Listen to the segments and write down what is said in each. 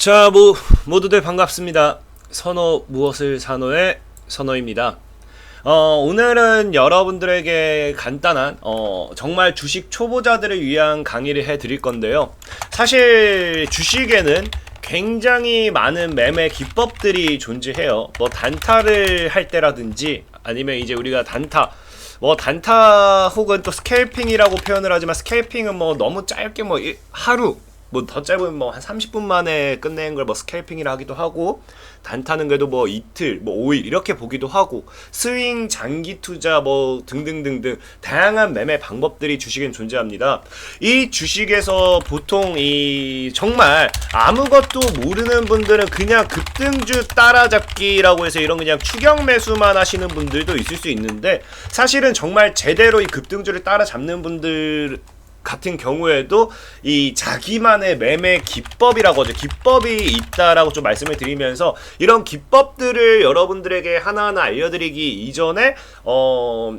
자, 모, 모두들 반갑습니다. 선호 무엇을 산호의 선호입니다. 어, 오늘은 여러분들에게 간단한, 어, 정말 주식 초보자들을 위한 강의를 해 드릴 건데요. 사실 주식에는 굉장히 많은 매매 기법들이 존재해요. 뭐 단타를 할 때라든지 아니면 이제 우리가 단타, 뭐 단타 혹은 또 스캘핑이라고 표현을 하지만 스캘핑은 뭐 너무 짧게 뭐 일- 하루 뭐 더 짧으면 뭐 한 30분 만에 끝내는 걸뭐 스캘핑이라 하기도 하고 단타는 그래도 뭐 이틀 뭐 5일 이렇게 보기도 하고 스윙 장기 투자 뭐 등등등등 다양한 매매 방법들이 주식엔 존재합니다. 이 주식에서 보통 이 정말 아무것도 모르는 분들은 그냥 급등주 따라잡기라고 해서 이런 그냥 추격 매수만 하시는 분들도 있을 수 있는데 사실은 정말 제대로 이 급등주를 따라잡는 분들 같은 경우에도 이 자기만의 매매 기법이라고 하죠. 기법이 있다라고 좀 말씀을 드리면서 이런 기법들을 여러분들에게 하나하나 알려드리기 이전에 어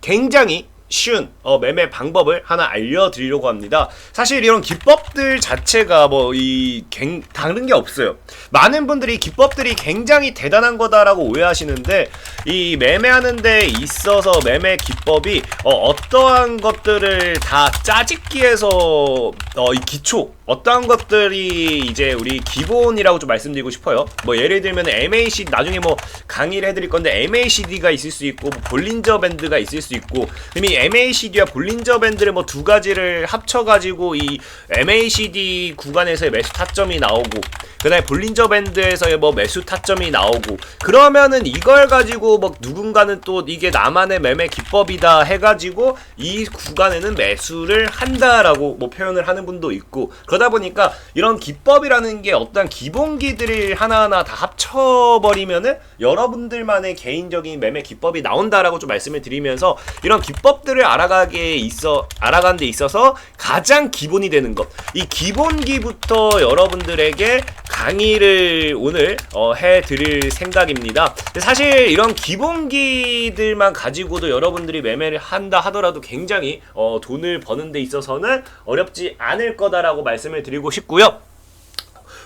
굉장히 쉬운 어, 매매 방법을 하나 알려드리려고 합니다. 사실 이런 기법들 자체가 뭐 이 다른 게 없어요. 많은 분들이 기법들이 굉장히 대단한 거다라고 오해하시는데 이 매매하는 데 있어서 매매 기법이 어, 떠한 것들을 다 짜집기해서 어, 이 기초 어떠한 것들이 이제 우리 기본이라고 좀 말씀드리고 싶어요. 뭐 예를 들면 MAC 나중에 뭐 강의를 해드릴 건데 MACD가 있을 수 있고 뭐 볼린저 밴드가 있을 수 있고 그럼 이 MACD와 볼린저 밴드를 뭐 두 가지를 합쳐가지고 이 MACD 구간에서의 매수 타점이 나오고 그다음에 볼린저 밴드에서의 뭐 매수 타점이 나오고 그러면은 이걸 가지고 뭐 누군가는 또 이게 나만의 매매 기법이다 해가지고 이 구간에는 매수를 한다라고 뭐 표현을 하는 분도 있고 그러다 보니까 이런 기법이라는 게 어떤 기본기들을 하나하나 다 합쳐버리면은 여러분들만의 개인적인 매매 기법이 나온다라고 좀 말씀을 드리면서 이런 기법들을 알아가기에 있어 알아가는 데 있어서 가장 기본이 되는 것. 이 기본기부터 여러분들에게 강의를 오늘 어, 해드릴 생각입니다. 사실 이런 기본기들만 가지고도 여러분들이 매매를 한다 하더라도 굉장히 어, 돈을 버는 데 있어서는 어렵지 않을 거다라고 말씀을 드리고 싶고요.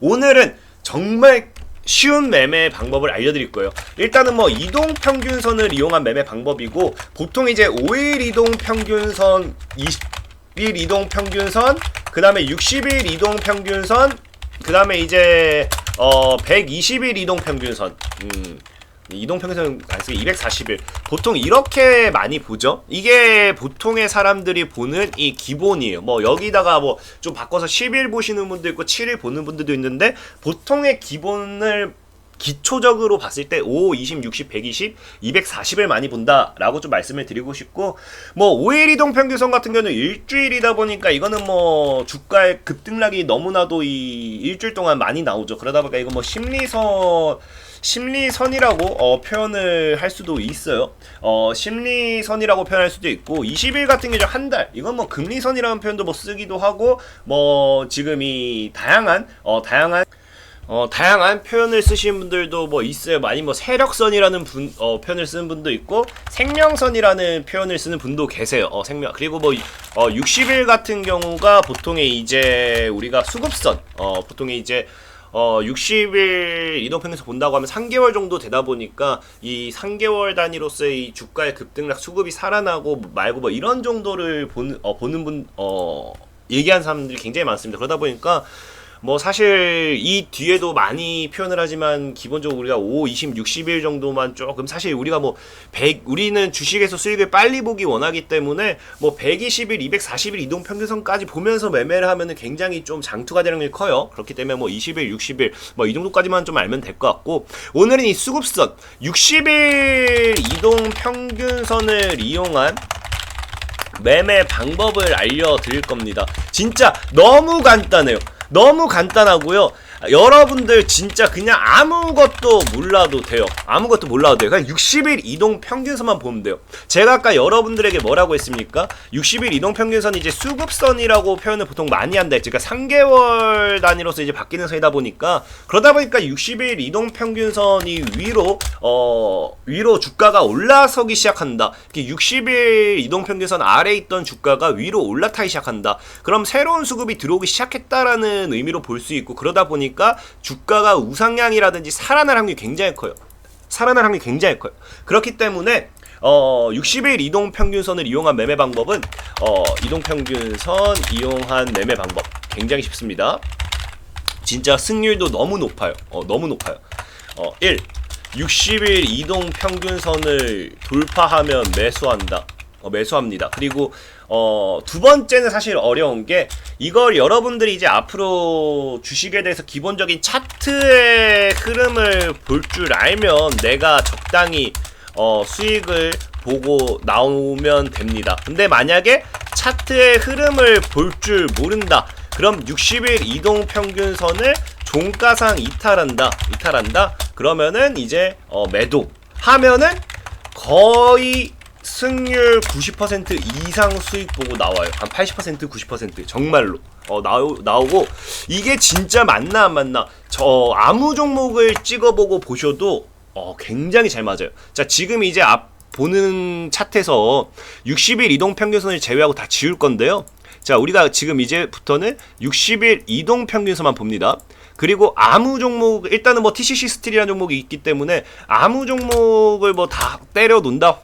오늘은 정말 쉬운 매매 방법을 알려드릴 거예요. 일단은 뭐 이동 평균선을 이용한 매매 방법이고 보통 이제 5일 이동 평균선, 20일 이동 평균선, 그 다음에 60일 이동 평균선, 그 다음에 이제 어 120일 이동 평균선. 음. 이동 평균선 안 쓰기 240일 보통 이렇게 많이 보죠 이게 보통의 사람들이 보는 이 기본이에요 뭐 여기다가 뭐 좀 바꿔서 10일 보시는 분도 있고 7일 보는 분들도 있는데 보통의 기본을 기초적으로 봤을 때 5, 20, 60, 120, 240을 많이 본다라고 좀 말씀을 드리고 싶고 뭐 5일 이동 평균선 같은 경우는 일주일이다 보니까 이거는 뭐 주가의 급등락이 너무나도 이 일주일 동안 많이 나오죠. 그러다 보니까 이거 뭐 심리선 심리선이라고 어, 표현을 할 수도 있어요. 어, 심리선이라고 표현할 수도 있고 20일 같은 경우 한 달. 이건 뭐 금리선이라는 표현도 뭐 쓰기도 하고 뭐 지금 이 다양한 어 다양한 어, 다양한 표현을 쓰시는 분들도 뭐 있어요. 많이 뭐 세력선이라는 분, 어, 표현을 쓰는 분도 있고 생명선이라는 표현을 쓰는 분도 계세요. 어, 생명. 그리고 뭐 어, 60일 같은 경우가 보통의 이제 우리가 수급선, 어, 보통의 이제 어, 60일 이동평균선 본다고 하면 3개월 정도 되다 보니까 이 3개월 단위로서의 이 주가의 급등락 수급이 살아나고 말고 뭐 이런 정도를 보는, 어, 보는 분, 어, 얘기하는 사람들이 굉장히 많습니다. 그러다 보니까 뭐 사실 이 뒤에도 많이 표현을 하지만 기본적으로 우리가 5, 20, 60일 정도만 조금 사실 우리가 뭐 100, 우리는 주식에서 수익을 빨리 보기 원하기 때문에 뭐 120일, 240일 이동 평균선까지 보면서 매매를 하면은 굉장히 좀 장투가 되는 게 커요. 그렇기 때문에 뭐 20일, 60일 뭐 이 정도까지만 좀 알면 될 것 같고 오늘은 이 수급선 60일 이동 평균선을 이용한 매매 방법을 알려드릴 겁니다. 진짜 너무 간단해요. 너무 간단하고요. 여러분들 진짜 그냥 아무것도 몰라도 돼요. 아무것도 몰라도 돼요. 그냥 60일 이동 평균선만 보면 돼요. 제가 아까 여러분들에게 뭐라고 했습니까? 60일 이동 평균선이 이제 수급선이라고 표현을 보통 많이 한다 했죠. 그러니까 3개월 단위로서 이제 바뀌는 선이다 보니까 그러다 보니까 60일 이동 평균선이 위로 어 위로 주가가 올라서기 시작한다. 이렇게 60일 이동 평균선 아래 있던 주가가 위로 올라타기 시작한다. 그럼 새로운 수급이 들어오기 시작했다라는 의미로 볼 수 있고 그러다 보니까 되니까 주가가 우상향이라든지 살아날 확률이 굉장히 커요. 살아날 확률이 굉장히 커요. 그렇기 때문에 어, 60일 이동 평균선을 이용한 매매 방법은 어, 이동 평균선 이용한 매매 방법 굉장히 쉽습니다. 진짜 승률도 너무 높아요. 어, 너무 높아요. 어, 1. 60일 이동 평균선을 돌파하면 매수한다. 어, 매수합니다. 그리고 어, 두 번째는 사실 어려운 게 이걸 여러분들이 이제 앞으로 주식에 대해서 기본적인 차트의 흐름을 볼 줄 알면 내가 적당히 어, 수익을 보고 나오면 됩니다. 근데 만약에 차트의 흐름을 볼 줄 모른다. 그럼 60일 이동 평균선을 종가상 이탈한다. 이탈한다. 그러면은 이제 어, 매도 하면은 거의 승률 90% 이상 수익 보고 나와요. 한 80% 90% 정말로 어 나오 나오고 이게 진짜 맞나 안 맞나 저 아무 종목을 찍어보고 보셔도 어 굉장히 잘 맞아요. 자 지금 이제 앞 보는 차트에서 60일 이동 평균선을 제외하고 다 지울 건데요. 자 우리가 지금 이제부터는 60일 이동 평균선만 봅니다. 그리고 아무 종목 일단은 뭐 TCC 스틸이라는 종목이 있기 때문에 아무 종목을 뭐 다 때려 놓는다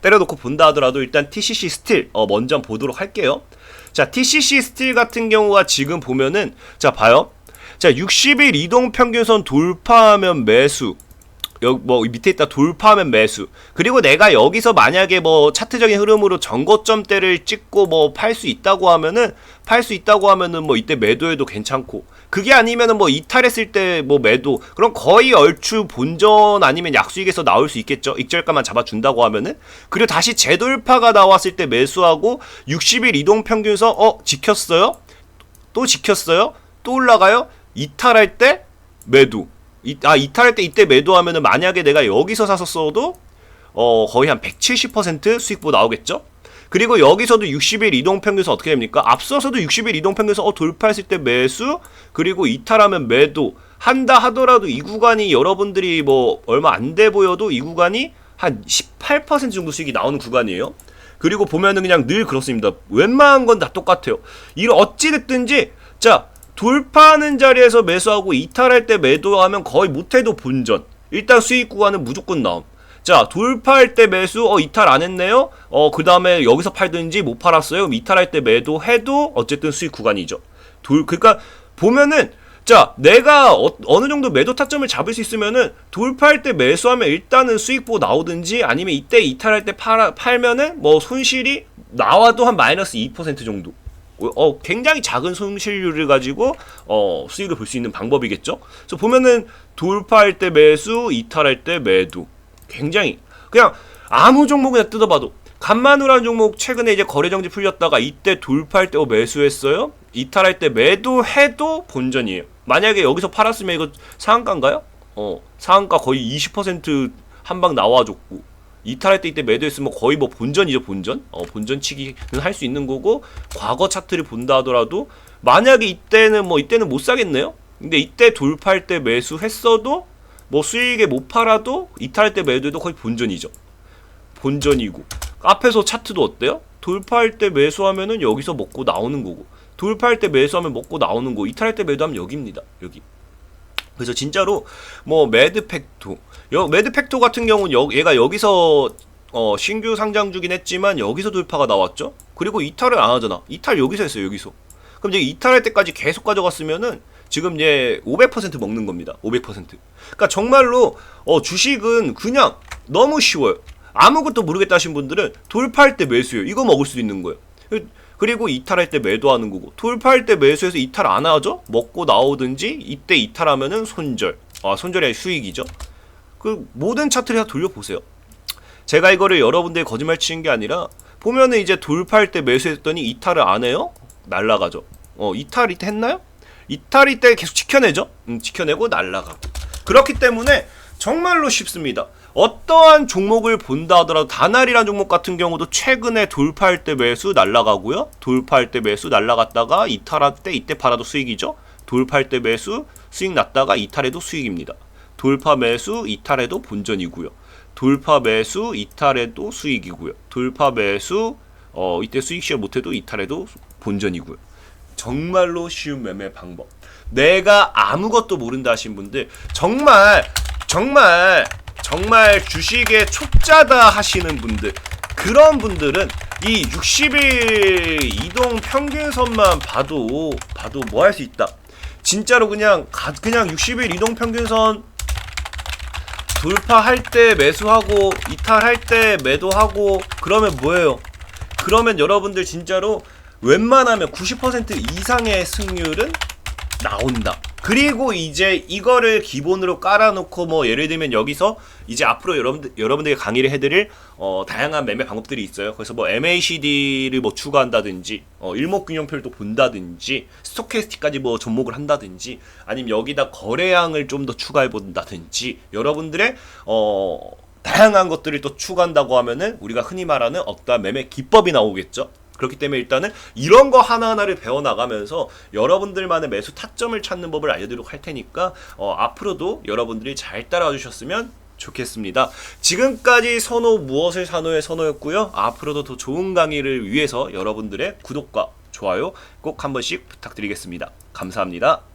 때려놓고 본다 하더라도 일단 TCC 스틸 어, 먼저 보도록 할게요. 자, TCC 스틸 같은 경우가 지금 보면은 자, 봐요. 자, 60일 이동 평균선 돌파하면 매수. 여기 뭐 밑에 있다 돌파하면 매수. 그리고 내가 여기서 만약에 뭐 차트적인 흐름으로 전고점대를 찍고 뭐 팔 수 있다고 하면은 팔 수 있다고 하면은 뭐 이때 매도해도 괜찮고. 그게 아니면은 뭐 이탈했을 때 뭐 매도. 그럼 거의 얼추 본전 아니면 약수익에서 나올 수 있겠죠. 익절가만 잡아준다고 하면은. 그리고 다시 재돌파가 나왔을 때 매수하고 60일 이동 평균선 어 지켰어요? 또 지켰어요? 또 올라가요? 이탈할 때 매도. 이, 아 이탈할 때 이때 매도하면은 만약에 내가 여기서 샀었어도 어 거의 한 170% 수익 보 나오겠죠? 그리고 여기서도 60일 이동 평균선 어떻게 됩니까? 앞서서도 60일 이동 평균선 어 돌파했을 때 매수 그리고 이탈하면 매도 한다 하더라도 이 구간이 여러분들이 뭐 얼마 안 돼 보여도 이 구간이 한 18% 정도 수익이 나오는 구간이에요. 그리고 보면은 그냥 늘 그렇습니다. 웬만한 건 다 똑같아요. 이런 어찌 됐든지 자 돌파하는 자리에서 매수하고 이탈할 때 매도하면 거의 못해도 본전. 일단 수익 구간은 무조건 나옴. 자, 돌파할 때 매수, 어, 이탈 안 했네요? 어, 그 다음에 여기서 팔든지 못 팔았어요? 그럼 이탈할 때 매도해도 어쨌든 수익 구간이죠. 돌, 그니까, 보면은, 자, 내가 어, 느 정도 매도 타점을 잡을 수 있으면은, 돌파할 때 매수하면 일단은 수익 보고 나오든지, 아니면 이때 이탈할 때 팔아, 팔면은, 뭐, 손실이 나와도 한 마이너스 2% 정도. 어, 굉장히 작은 손실률을 가지고 어, 수익을 볼 수 있는 방법이겠죠. 그래서 보면은 돌파할 때 매수, 이탈할 때 매도. 굉장히 그냥 아무 종목 그냥 뜯어봐도 간만우라는 종목 최근에 이제 거래 정지 풀렸다가 이때 돌파할 때 어, 매수했어요. 이탈할 때 매도해도 본전이에요. 만약에 여기서 팔았으면 이거 상한가인가요? 어, 상한가 거의 20%한 방 나와줬고 이탈할 때 이때 매도했으면 거의 뭐 본전이죠 본전? 어 본전 치기는 할 수 있는 거고 과거 차트를 본다 하더라도 만약에 이때는 뭐 이때는 못 사겠네요? 근데 이때 돌파할 때 매수했어도 뭐 수익에 못 팔아도 이탈할 때 매도해도 거의 본전이죠. 본전이고. 앞에서 차트도 어때요? 돌파할 때 매수하면은 여기서 먹고 나오는 거고. 돌파할 때 매수하면 먹고 나오는 거. 이탈할 때 매도하면 여기입니다. 여기. 그래서 진짜로 뭐 매드팩토 여, 매드팩토 같은 경우는 여, 얘가 여기서 어, 신규 상장 주긴 했지만 여기서 돌파가 나왔죠. 그리고 이탈을 안 하잖아. 이탈 여기서 했어요. 여기서. 그럼 이제 이탈할 때까지 계속 가져갔으면은 지금 이제 500% 먹는 겁니다. 500%. 그러니까 정말로 어, 주식은 그냥 너무 쉬워요. 아무것도 모르겠다 하신 분들은 돌파할 때 매수해요. 이거 먹을 수도 있는 거예요. 그리고 이탈할 때 매도하는 거고 돌파할 때 매수해서 이탈 안 하죠? 먹고 나오든지 이때 이탈하면은 손절. 아, 아니라 수익이죠. 그 모든 차트를 다 돌려보세요. 제가 이거를 여러분들이 거짓말 치는 게 아니라 보면은 이제 돌파할 때 매수했더니 이탈을 안 해요? 날라가죠. 어, 이탈 이 때 했나요? 이탈 이 때 계속 지켜내죠? 음, 지켜내고 날라가고. 그렇기 때문에 정말로 쉽습니다. 어떠한 종목을 본다 하더라도 다날이란 종목 같은 경우도 최근에 돌파할 때 매수 날라가고요. 돌파할 때 매수 날라갔다가 이탈할 때 이때 팔아도 수익이죠. 돌파할 때 매수 수익 났다가 이탈해도 수익입니다. 돌파 매수 이탈해도 본전이고요. 돌파 매수 이탈해도 수익이고요. 돌파 매수 어 이때 수익 시어 못해도 이탈해도 본전이고요. 정말로 쉬운 매매 방법. 내가 아무것도 모른다 하신 분들 정말 정말 정말 주식에 초짜다 하시는 분들 그런 분들은 이 60일 이동 평균선만 봐도 봐도 뭐 할 수 있다. 진짜로 그냥 가, 그냥 60일 이동 평균선 돌파할 때 매수하고 이탈할 때 매도하고 그러면 뭐예요? 그러면 여러분들 진짜로 웬만하면 90% 이상의 승률은 나온다. 그리고 이제 이거를 기본으로 깔아놓고 뭐 예를 들면 여기서 이제 앞으로 여러분들 여러분들에게 강의를 해드릴 어, 다양한 매매 방법들이 있어요. 그래서 뭐 MACD를 뭐 추가한다든지 어, 일목균형표를 또 본다든지 스토캐스틱까지 뭐 접목을 한다든지 아니면 여기다 거래량을 좀 더 추가해 본다든지 여러분들의 어 다양한 것들을 또 추가한다고 하면은 우리가 흔히 말하는 어떠한 매매 기법이 나오겠죠. 그렇기 때문에 일단은 이런 거 하나하나를 배워나가면서 여러분들만의 매수 타점을 찾는 법을 알려드리도록 할 테니까 어, 앞으로도 여러분들이 잘 따라와 주셨으면 좋겠습니다. 지금까지 선호 무엇을 산호의 선호였고요. 앞으로도 더 좋은 강의를 위해서 여러분들의 구독과 좋아요 꼭 한 번씩 부탁드리겠습니다. 감사합니다.